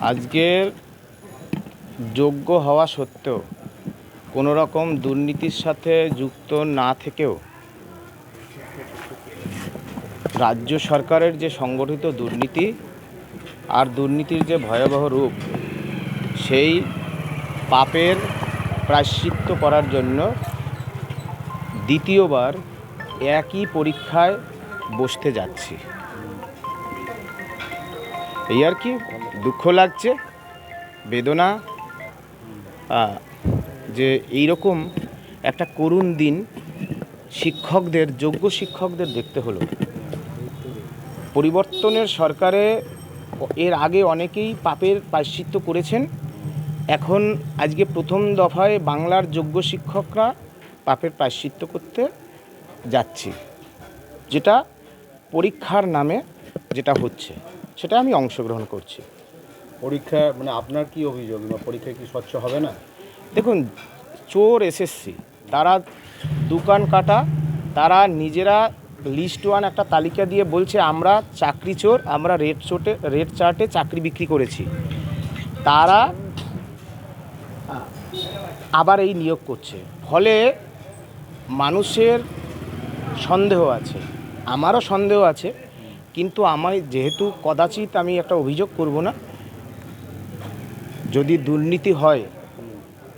আজকের যোগ্য হওয়া সত্ত্বেও কোনো রকম দুর্নীতির সাথে যুক্ত না থেকেও রাজ্য সরকারের যে সংগঠিত দুর্নীতি আর দুর্নীতির যে ভয়াবহ রূপ, সেই পাপের প্রায়শ্চিত্ত করার জন্য দ্বিতীয়বার একই পরীক্ষায় বসতে যাচ্ছি। এই আর কি, দুঃখ লাগছে, বেদনা। যে এই রকম একটা করুণ দিন শিক্ষকদের, যোগ্য শিক্ষকদের দেখতে হলো। পরিবর্তনের সরকারে এর আগে অনেকেই পাপের প্রায়শ্চিত্ত করেছেন। এখন আজকে প্রথম দফায় বাংলার যোগ্য শিক্ষকরা পাপের প্রায়শ্চিত্ত করতে যাচ্ছে, যেটা পরীক্ষার নামে যেটা হচ্ছে। সেটা আমি অংশগ্রহণ করছি। পরীক্ষা মানে আপনার কি অভিযোগ? বা পরীক্ষা কি স্বচ্ছ হবে না? দেখুন চোর এসএসসি তারা দোকান কাটা তারা নিজেরা লিস্ট ওয়ান একটা তালিকা দিয়ে বলছে আমরা চাকরি চোর আমরা রেড চোটে রেড চার্টে চাকরি বিক্রি করেছি। তারা আবার এই নিয়োগ করছে। ফলে মানুষের সন্দেহ আছে আমারও সন্দেহ আছে কিন্তু আমায় যেহেতু কদাচিৎ আমি একটা অভিযোগ করব না যদি দুর্নীতি হয়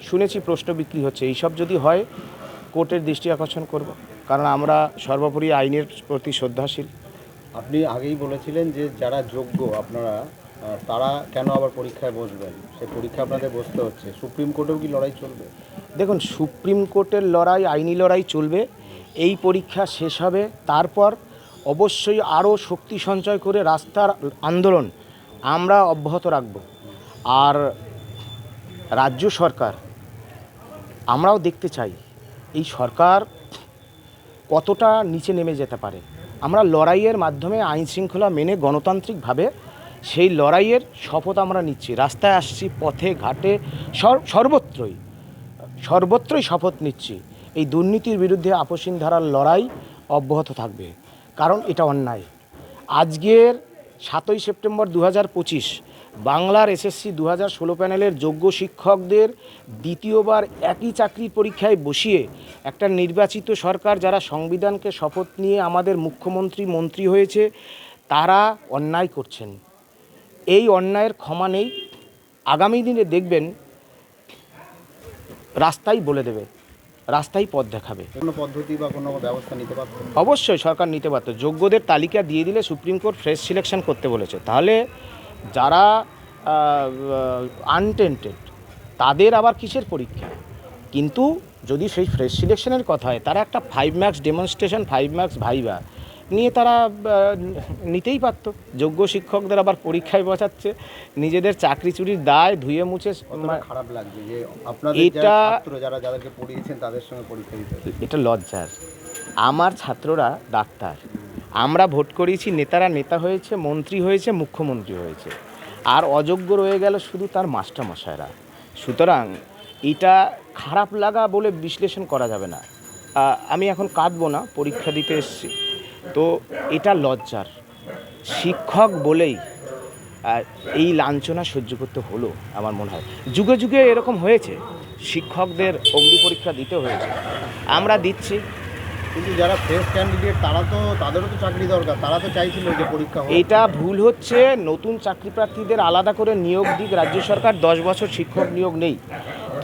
শুনেছি প্রশ্ন বিক্রি হচ্ছে এইসব যদি হয় কোর্টের দৃষ্টি আকর্ষণ করব। কারণ আমরা সর্বোপরি আইনের প্রতি শ্রদ্ধাশীল। আপনি আগেই বলেছিলেন যে যারা যোগ্য আপনারা তারা কেন আবার পরীক্ষায় বসবেন? সে পরীক্ষা আপনাদের বসতে হচ্ছে। সুপ্রিম কোর্টেও কি লড়াই চলবে? দেখুন সুপ্রিম কোর্টের লড়াই আইনি লড়াই চলবে। এই পরীক্ষা শেষ হবে তারপর অবশ্যই আরও শক্তি সঞ্চয় করে রাস্তার আন্দোলন আমরা অব্যাহত রাখব। আর রাজ্য সরকার, আমরাও দেখতে চাই এই সরকার কতটা নিচে নেমে যেতে পারে। আমরা লড়াইয়ের মাধ্যমে আইন শৃঙ্খলা মেনে গণতান্ত্রিকভাবে সেই লড়াইয়ের শপথ আমরা নিচ্ছি। রাস্তায় আসছি, পথে, ঘাটে সর্বত্রই সর্বত্রই শপথ নিচ্ছি। এই দুর্নীতির বিরুদ্ধে আপসীন ধারার লড়াই অব্যাহত থাকবে। কারণ এটা অন্যায়। আজকের সাতই সেপ্টেম্বর দু বাংলার এসএসসি দু হাজার ষোলো প্যানেলের যোগ্য শিক্ষকদের দ্বিতীয়বার একই চাকরির পরীক্ষায় বসিয়ে একটা নির্বাচিত সরকার যারা সংবিধানকে শপথ নিয়ে আমাদের মুখ্যমন্ত্রী মন্ত্রী হয়েছে, তারা অন্যায় করছেন। এই অন্যায়ের ক্ষমা নেই। আগামী দিনে দেখবেন, রাস্তাই বলে দেবে। রাস্তাই পথ দেখাবে। কোনো পদ্ধতি বা কোনো ব্যবস্থা নিতে পারত? অবশ্যই সরকার নিতে পারত। যোগ্যদের তালিকা দিয়ে দিলে সুপ্রিম কোর্ট ফ্রেশ সিলেকশন করতে বলেছে। তাহলে যারা আনটেন্টেড তাদের আবার কিসের পরীক্ষা? কিন্তু যদি সেই ফ্রেশ সিলেকশনের কথা হয় তারা একটা five max demonstration five max viva নিয়ে তারা নিতেই পারত। যোগ্য শিক্ষকদের আবার পরীক্ষায় বসাচ্ছে। নিজেদের চাকরি চুরির দায় ধুয়ে মুছে খারাপ লাগছে যে এটা- যারা যাদেরকে পড়িয়েছেন তাদের সঙ্গে পরীক্ষা দিতে এটা লজ্জার। আমার ছাত্ররা ডাক্তার। আমরা ভোট করিয়েছি নেতারা নেতা হয়েছে মন্ত্রী হয়েছে মুখ্যমন্ত্রী হয়েছে। আর অযোগ্য রয়ে গেল শুধু তার মাস্টারমশাইরা। সুতরাং এটা খারাপ লাগা বলে বিশ্লেষণ করা যাবে না। আমি এখন কাঁদবো না পরীক্ষা দিতে এসেছি। তো এটা লজ্জার। শিক্ষক বলেই এই লাঞ্ছনা সহ্য করতে হলো আমার মনে হয়। যুগে যুগে এরকম হয়েছে শিক্ষকদের অগ্নি পরীক্ষা দিতে হয়েছে। আমরা দিচ্ছি। কিন্তু যারা ফ্রেশ ক্যান্ডিডেট তারা তো তাদেরও তো চাকরি দরকার তারা তো চাইছিল যে পরীক্ষা এটা ভুল হচ্ছে নতুন চাকরি প্রার্থীদের আলাদা করে নিয়োগ দিক রাজ্য সরকার দশ বছর শিক্ষক নিয়োগ নেই।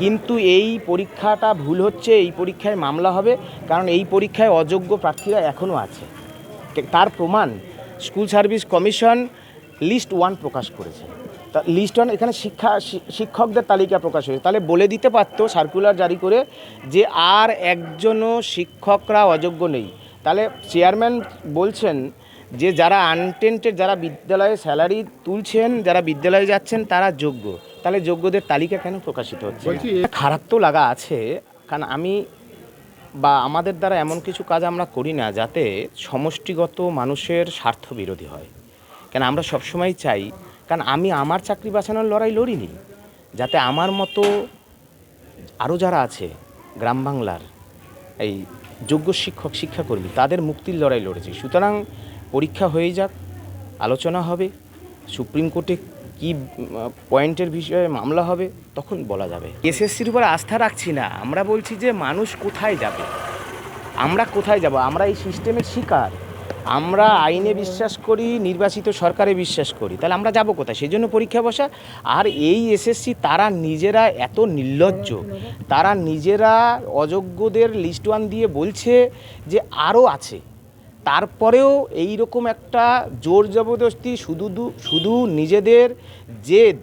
কিন্তু এই পরীক্ষাটা ভুল হচ্ছে এই পরীক্ষায় মামলা হবে কারণ এই পরীক্ষায় অযোগ্য প্রার্থীরা এখনও আছে। তার প্রমাণ school service commission list one প্রকাশ করেছে। তা লিস্ট ওয়ান এখানে শিক্ষা শিক্ষকদের তালিকা প্রকাশ হয়েছে। তাহলে বলে দিতে পারতো সার্কুলার জারি করে যে আর একজনও শিক্ষকরা অযোগ্য নেই। তাহলে চেয়ারম্যান বলছেন যে যারা আনটেন্টেড যারা বিদ্যালয়ে স্যালারি তুলছেন যারা বিদ্যালয়ে যাচ্ছেন তারা যোগ্য। তাহলে যোগ্যদের তালিকা কেন প্রকাশিত হচ্ছে? খারাপ তো লাগা আছে কারণ আমি বা আমাদের দ্বারা এমন কিছু কাজ আমরা করি না যাতে সমষ্টিগত মানুষের স্বার্থ বিরোধী হয়। কেন আমরা সবসময় চাই, কারণ আমি আমার চাকরি বাঁচানোর লড়াই লড়িনি, যাতে আমার মতো আরও যারা আছে, গ্রাম বাংলার এই যোগ্য শিক্ষক, শিক্ষাকর্মী, তাদের মুক্তির লড়াই লড়েছি। সুতরাং পরীক্ষা হয়ে যাক, আলোচনা হবে, সুপ্রিম কোর্টে কি পয়েন্টের বিষয়ে মামলা হবে, তখন বলা যাবে। এসএসসির উপর আস্থা রাখছি না। আমরা বলছি যে মানুষ কোথায় যাবে? আমরা কোথায় যাব? আমরা এই সিস্টেমের শিকার। আমরা আইনে বিশ্বাস করি, নির্বাচিত সরকারে বিশ্বাস করি। তাহলে আমরা যাব কোথায়? সেই জন্য পরীক্ষা বসা। আর এই এসএসসি, তারা নিজেরা এত নির্লজ্জ। তারা নিজেরা অযোগ্যদের লিস্ট ওয়ান দিয়ে বলছে যে আরও আছে। তারপরেও এই রকম একটা জোর জবরদস্তি শুধু শুধু নিজেদের জেদ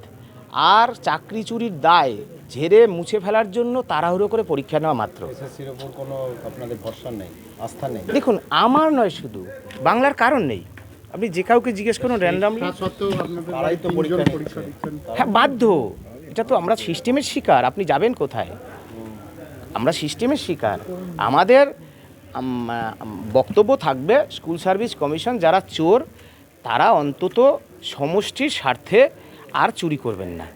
আর চাকরি চুরির দায় ঝেড়ে মুছে ফেলার জন্য তাড়াহুড়ো করে পরীক্ষা নেওয়া মাত্র। এসএসসির কোনো আপনাদের ভরসা নেই আস্থা নেই? দেখুন আমার নয় শুধু বাংলার কারণ নেই। আপনি যে কাউকে জিজ্ঞেস করুন র্যান্ডামলি হ্যাঁ বাধ্য। এটা তো আমরা সিস্টেমের শিকার আপনি যাবেন কোথায়? আমরা সিস্টেমের শিকার। আমাদের আম, আম, বক্তব্য থাকবে স্কুল সার্ভিস কমিশন যারা চোর, তারা অন্তত সমষ্টির স্বার্থে আর চুরি করবেন না।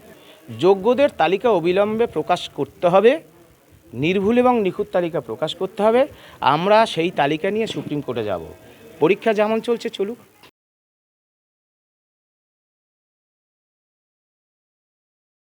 যোগ্যদের তালিকা অবিলম্বে প্রকাশ করতে হবে, নির্ভুল এবং নিখুঁত তালিকা প্রকাশ করতে হবে। আমরা সেই তালিকা নিয়ে সুপ্রিম কোর্টে যাব। পরীক্ষা যেমন চলছে, চলুক।